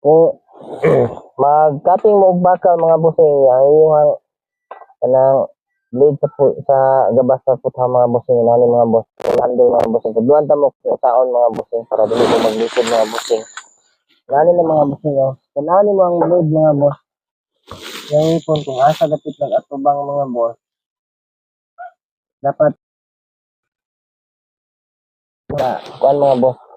Kung mag-cutting mo og bakal mga bossing, ang iyong kanang blade sa pu- sa gabas sa putha mga bossing nani mga boss. Kung handle mga bossing, kadluan ta mo saon mga bossing para dili mo maglisod mga bossing. Nani na mga bossing oh. Kanani mo ang blade mga boss. Yung ipon kung asa dapit ng atubang mga boss. Dapat na kuan mga boss.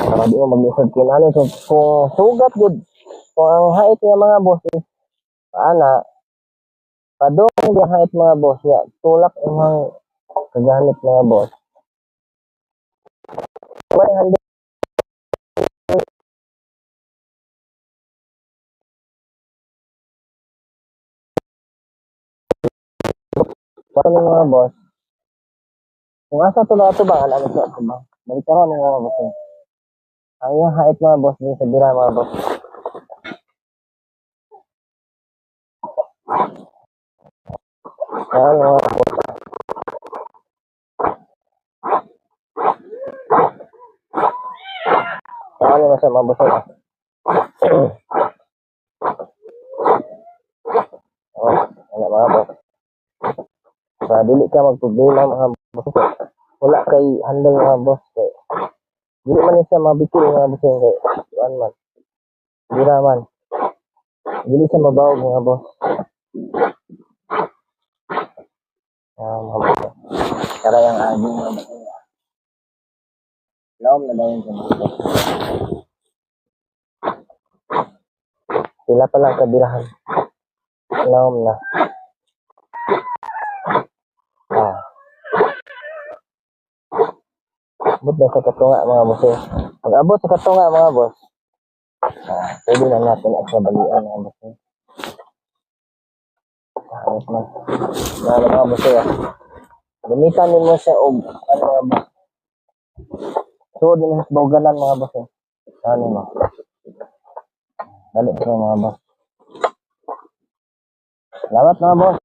Para di mo maglisod kinani so kung sugat gud kung ang height nga mga boss is ana padong di height mga boss ya tulak imong kagamit mga boss. May handa para mga boss. Kung asa to na ito ba, alam ito ito ba? Balitaran ng mga boss. Ang yung height mga boss, di sa bira mga boss. Ayan mga boss. Ayan yung sa mga boss. Oh, ano mga boss. Sa dili ka magproblema mga boss. Wala kay handle mga boss. Kay, dili man siya mabikil mga boss. Kay, kuan man. Bira man. Dili siya mabawag mga boss. Ah, mga boss. Tara yung agi mga boss. Laom na daw yung mga. Sila pala kabirahan. Laom na. Abot na sa katunga mga boss. eh. Pag abot sa katunga mga boss, ah, pwede na natin at nabalian mga boss. eh. Ayos man. Mga mga boss. eh. Gamitan din mo siya og ano mga boss. So, din sa bawganan mga boss. eh. Ano mo? Dali ko mga boss. Salamat mga boss.